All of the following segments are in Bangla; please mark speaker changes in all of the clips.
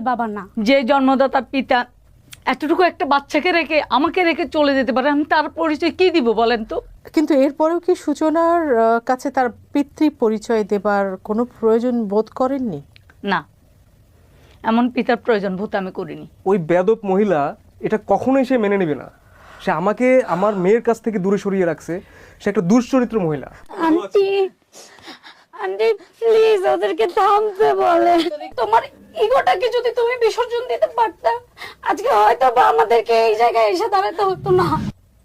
Speaker 1: রিয়েল বাবা না।
Speaker 2: যে জন্মদাতা পিতা এতটুকু একটা বাচ্চাকে রেখে আমাকে রেখে চলে যেতে পারে আমি তার পরিচয় কি দিব বলেন তো?
Speaker 3: কিন্তু এরপরেও কি সূচনার কাছে তার পিতৃ পরিচয় দেবার কোনো প্রয়োজন বোধ করেননি?
Speaker 2: না। এমন পিতার প্রয়োজন ভূত আমি করিনি।
Speaker 4: ওই বেদব মহিলা এটা কখনোই সে মেনে নেবে না। সে আমাকে আমার মেয়ের কাছ থেকে দূরে সরিয়ে রাখছে। সে একটা দুশ্চরিত্র মহিলা।
Speaker 1: আন্টি আন্টি প্লিজ ওদেরকে থামতে বলে। তোমার ইগোটাকে যদি তুমি বিসর্জন দিতে পারতা আজকে হয়তো বা আমাদেরকে এই জায়গায় এসে দাঁড়াতে হতো না।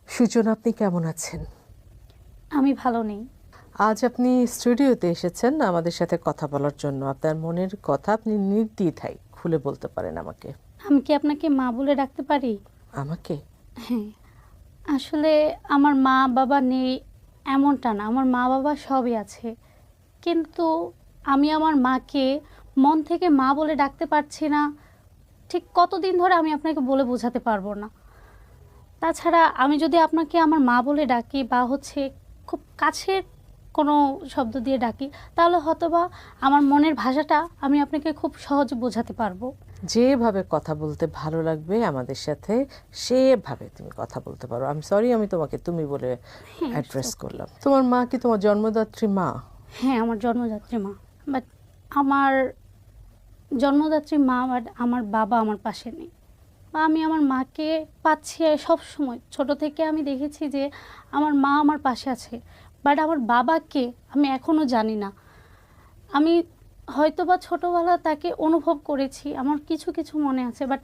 Speaker 3: সূচনা আপনি কেমন আছেন?
Speaker 1: আমি ভালো নেই।
Speaker 3: আজ আপনি স্টুডিওতে এসেছেন আমাদের সাথে কথা বলার জন্য। আপনার মনের কথা আপনি নির্দ্বিধায় খুলে বলতে পারেন আমাকে।
Speaker 1: আমি কি আপনাকে মা বলে ডাকতে পারি?
Speaker 3: আমাকে?
Speaker 1: হ্যাঁ। আসলে আমার মা বাবা নেই এমনটা না। আমার মা বাবা সবই আছে। কিন্তু আমি আমার মাকে মন থেকে মা বলে ডাকতে পারছি না। ঠিক কতদিন ধরে আমি আপনাকে বলে বোঝাতে পারব না। তাছাড়া আমি যদি আপনাকে আমার মা বলে ডাকি বা হচ্ছে খুব কাছের কোনো শব্দ দিয়ে ডাকি তাহলে হয়তোবা আমার মনের ভাষাটা আমি আপনাকে খুব সহজে বোঝাতে পারব।
Speaker 3: যেভাবে কথা বলতে ভালো লাগবে আমাদের সাথে সেভাবে তুমি কথা বলতে পারো। আমি সরি আমি তোমাকে তুমি বলে অ্যাড্রেস করলাম। তোমার মা কি তোমার জন্মদাত্রী মা?
Speaker 1: হ্যাঁ আমার জন্মদাত্রী মা। বাট আমার জন্মদাত্রী মা বাট আমার বাবা আমার পাশে নেই। বা আমি আমার মাকে পাচ্ছি সব সময়। ছোট থেকে আমি দেখেছি যে আমার মা আমার পাশে আছে। বাট আমার বাবাকে আমি এখনও জানি না। আমি হয়তো বা ছোটোবেলা তাকে অনুভব করেছি আমার কিছু কিছু মনে আছে বাট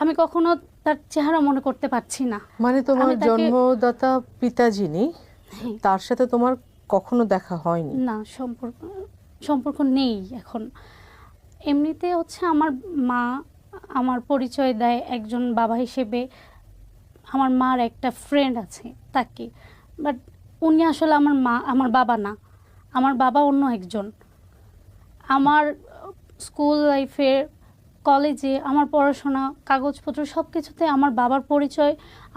Speaker 1: আমি কখনো তার চেহারা মনে করতে পারছি না।
Speaker 3: মানে তোমার জন্মদাতা পিতা যিনি
Speaker 1: হ্যাঁ।
Speaker 3: তার সাথে তোমার কখনো দেখা হয়নি?
Speaker 1: না, সম্পর্ক সম্পর্ক নেই এখন। এমনিতে হচ্ছে আমার মা আমার পরিচয় দেয় একজন বাবা হিসেবে। আমার মার একটা ফ্রেন্ড আছে তাকে। বাট উনি আসলে আমার মা, আমার বাবা না। আমার বাবা অন্য একজন। আমার স্কুল লাইফে কলেজে আমার পড়াশোনা, কাগজপত্র সব কিছুতে আমার বাবার পরিচয়,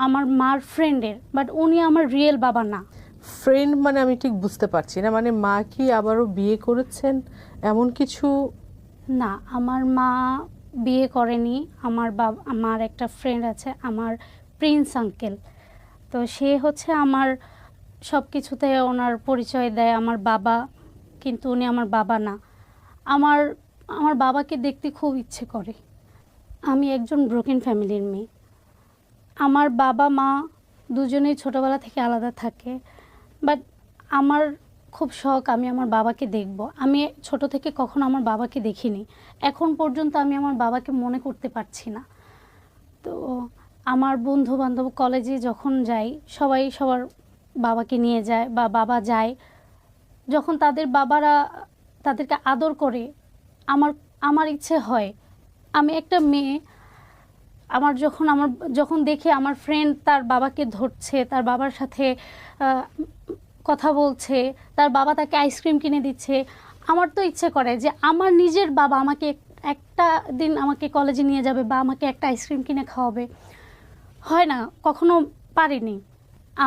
Speaker 1: আমার মার ফ্রেন্ডের বাট উনি আমার রিয়েল বাবা না।
Speaker 3: ফ্রেন্ড মানে আমি ঠিক বুঝতে পারছি না। মানে মা কি আবারও বিয়ে করেছেন? এমন কিছু?
Speaker 1: না, আমার মা বিয়ে করেনি। আমার বাবা, আমার একটা ফ্রেন্ড আছে, আমার প্রিন্স আঙ্কেল তো সে হচ্ছে আমার সব কিছুতে ওনার পরিচয় দেয়, আমার বাবা। কিন্তু উনি আমার বাবা না। আমার আমার বাবাকে দেখতে খুব ইচ্ছে করে। আমি একজন ব্রোকেন ফ্যামিলির মেয়ে। আমার বাবা মা দুজনেই ছোটোবেলা থেকে আলাদা থাকে। বাট আমার খুব শখ আমি আমার বাবাকে দেখব। আমি ছোট থেকে কখনো আমার বাবাকে দেখিনি। এখন পর্যন্ত আমি আমার বাবাকে মনে করতে পারছি না। তো আমার বন্ধু বান্ধব কলেজে যখন যাই, সবাই সবার বাবাকে নিয়ে যায় বা বাবা যায়। যখন তাদের বাবারা তাদেরকে আদর করে, আমার আমার ইচ্ছে হয়, আমি একটা মেয়ে, আমার যখন আমার, যখন দেখি আমার ফ্রেন্ড তার বাবাকে ধরছে, তার বাবার সাথে কথা বলছে, তার বাবা তাকে আইসক্রিম কিনে দিচ্ছে। আমার তো ইচ্ছে করে যে আমার নিজের বাবা আমাকে একটা দিন আমাকে কলেজে নিয়ে যাবে বা আমাকে একটা আইসক্রিম কিনে খাওয়াবে। হয় না, কখনো পারিনি।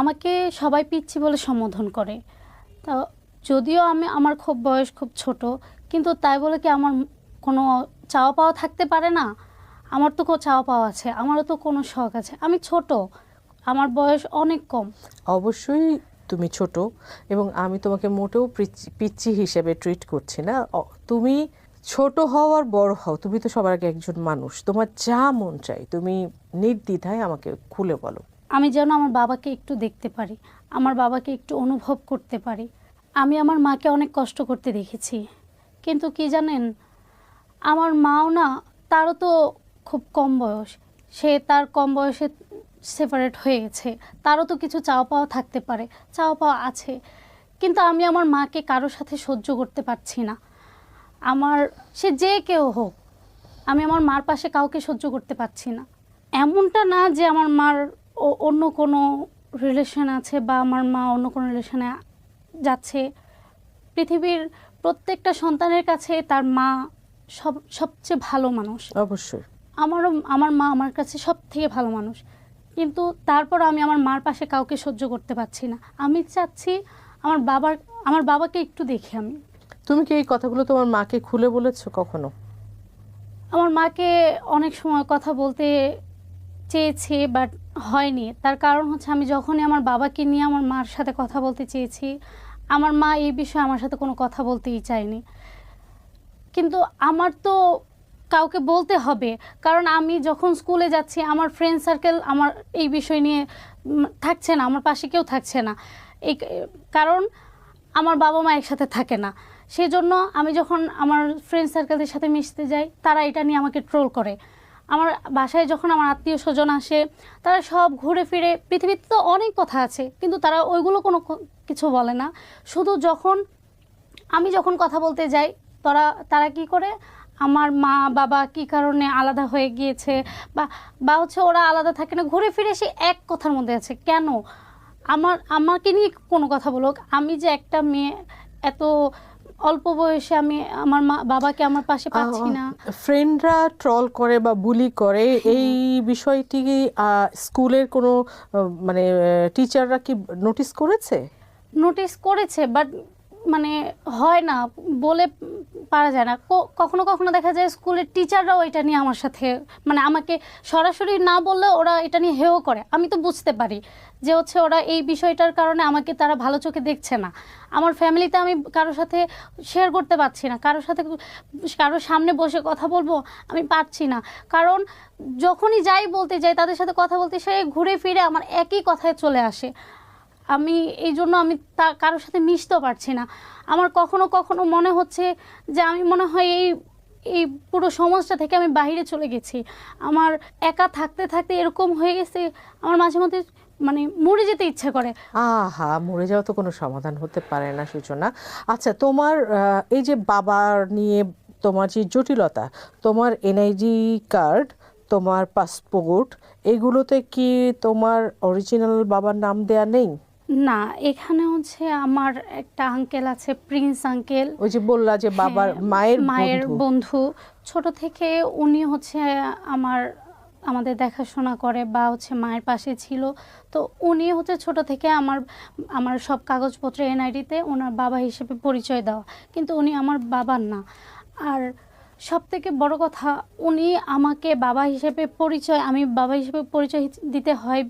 Speaker 1: আমাকে সবাই পিচ্ছি বলে সম্বোধন করে। তো যদিও আমি, আমার খুব বয়স খুব ছোট, কিন্তু তাই বলে কি আমার কোনো চাওয়া পাওয়া থাকতে পারে না? আমার তো চাওয়া পাওয়া আছে, আমারও তো কোনো শখ আছে। আমি ছোট, আমার বয়স অনেক কম।
Speaker 3: অবশ্যই তুমি ছোট এবং আমি তোমাকে মোটেও পিচ্চি হিসেবে ট্রিট করছি না। তুমি ছোট হও আর বড় হও, তুমি তো সবার আগে একজন মানুষ। তোমার যা মন চাই, তুমি নির্দ্বিধায় আমাকে খুলে বলো।
Speaker 1: আমি যেন আমার বাবাকে একটু দেখতে পারি, আমার বাবাকে একটু অনুভব করতে পারি। আমি আমার মাকে অনেক কষ্ট করতে দেখেছি, কিন্তু কি জানেন, আমার মাও না, তারও তো খুব কম বয়স। সে তার কম বয়সে সেপারেট হয়ে গেছে তারও তো কিছু চাওয়া পাওয়া থাকতে পারে চাওয়া পাওয়া আছে। কিন্তু আমি আমার মাকে কারোর সাথে সহ্য করতে পারছি না। আমার সে যে কেউ হোক আমি আমার মার পাশে কাউকে সহ্য করতে পারছি না। এমনটা না যে আমার মার অন্য কোনো রিলেশন আছে বা আমার মা অন্য কোনো রিলেশনে যাচ্ছে। পৃথিবীর প্রত্যেকটা সন্তানের কাছে তার মা সব সবচেয়ে ভালো মানুষ।
Speaker 3: অবশ্যই।
Speaker 1: আমারও আমার মা আমার কাছে সব থেকে ভালো মানুষ। কিন্তু তারপর আমি আমার মার পাশে কাউকে সহ্য করতে পারছি না। আমি চাচ্ছি আমার বাবার আমার বাবাকে একটু দেখি আমি।
Speaker 3: তুমি কি এই কথাগুলো তোমার মাকে খুলে বলেছ কখনো?
Speaker 1: আমার মাকে অনেক সময় কথা বলতে চেয়েছি বাট হয়নি। তার কারণ হচ্ছে আমি যখনই আমার বাবাকে নিয়ে আমার মার সাথে কথা বলতে চেয়েছি আমার মা এই বিষয়ে আমার সাথে কোনো কথা বলতেই চায়নি। কিন্তু আমার তো কাউকে বলতে হবে। কারণ আমি যখন স্কুলে যাচ্ছি, আমার ফ্রেন্ড সার্কেল আমার এই বিষয় নিয়ে থাকছে না, আমার পাশে কেউ থাকছে না। এই কারণ আমার বাবা মা একসাথে থাকে না। সেজন্য আমি যখন আমার ফ্রেন্ড সার্কেলদের সাথে মিশতে যাই, তারা এটা নিয়ে আমাকে ট্রোল করে। আমার বাসায় যখন আমার আত্মীয় স্বজন আসে, তারা সব ঘুরে ফিরে, পৃথিবীতে তো অনেক কথা আছে, কিন্তু তারা ওইগুলো কোনো কিছু বলে না। শুধু যখন আমি যখন কথা বলতে যাই, তারা তারা কি করে? আমার মা বাবা কি কারণে আলাদা হয়ে গিয়েছে? বা বা হচ্ছে ওরা আলাদা থাকে না। ঘুরে ফিরে সে এক কথার মধ্যে আছে কেন? আমার আমাকে নিয়ে কোনো কথা বলুক। আমি যে একটা মেয়ে এত অল্প বয়সে আমি আমার মা বাবাকে আমার পাশে পাচ্ছি না।
Speaker 3: ফ্রেন্ডরা ট্রল করে বা বুলি করে এই বিষয়টি স্কুলের কোনো মানে টিচাররা কি নোটিস করেছে?
Speaker 1: নোটিস করেছে বাট মানে হয় না। বলে পারা যায় না। কখনো কখনো দেখা যায় স্কুলের টিচাররাও এটা নিয়ে আমার সাথে মানে আমাকে সরাসরি না বললে ওরা এটা নিয়ে হেও করে। আমি তো বুঝতে পারি যে হচ্ছে ওরা এই বিষয়টার কারণে আমাকে তারা ভালো চোখে দেখছে না। আমার ফ্যামিলিতে আমি কারোর সাথে শেয়ার করতে পারছি না। কারোর সাথে কারোর সামনে বসে কথা বলব আমি পারছি না। কারণ যখনই যাই বলতে যাই, তাদের সাথে কথা বলতে, সে ঘুরে ফিরে আমার একই কথায় চলে আসে। আমি, এই জন্য আমি তা, কারোর সাথে মিশতেও পারছি না। আমার কখনো কখনো মনে হচ্ছে যে আমি মনে হয় এই এই পুরো সমাজটা থেকে আমি বাইরে চলে গেছি। আমার একা থাকতে থাকতে এরকম হয়ে গেছে, আমার মাঝে মধ্যে মানে মরে যেতে ইচ্ছে করে।
Speaker 3: আহা, মরে যাওয়া তো কোনো সমাধান হতে পারে না, সূচনা। আচ্ছা তোমার এই যে বাবার নিয়ে তোমার যে জটিলতা, তোমার এনআইডি কার্ড তোমার পাসপোর্ট এগুলোতে কি তোমার অরিজিনাল বাবার নাম দেয়া নেই?
Speaker 1: না এখানে হচ্ছে আমার একটা আঙ্কেল আছে প্রিন্স আঙ্কেল
Speaker 3: ওই যে বললা যে বাবার
Speaker 1: হ্যাঁ,
Speaker 3: মায়ের
Speaker 1: মায়ের
Speaker 3: বন্ধু।
Speaker 1: বন্ধু। ছোট থেকে উনি হচ্ছে আমার আমাদের দেখাশোনা করে বা হচ্ছে মায়ের পাশে ছিল। তো উনি হচ্ছে ছোট থেকে আমার আমার সব কাগজপত্র এনআইডিতে ওনার বাবা হিসেবে পরিচয় দেওয়া। কিন্তু উনি আমার বাবার না। আর সব থেকে বড় কথা উনি আমাকে বাবা হিসেবে পরিচয় আমি বাবা হিসেবে পরিচয় দিতে হয়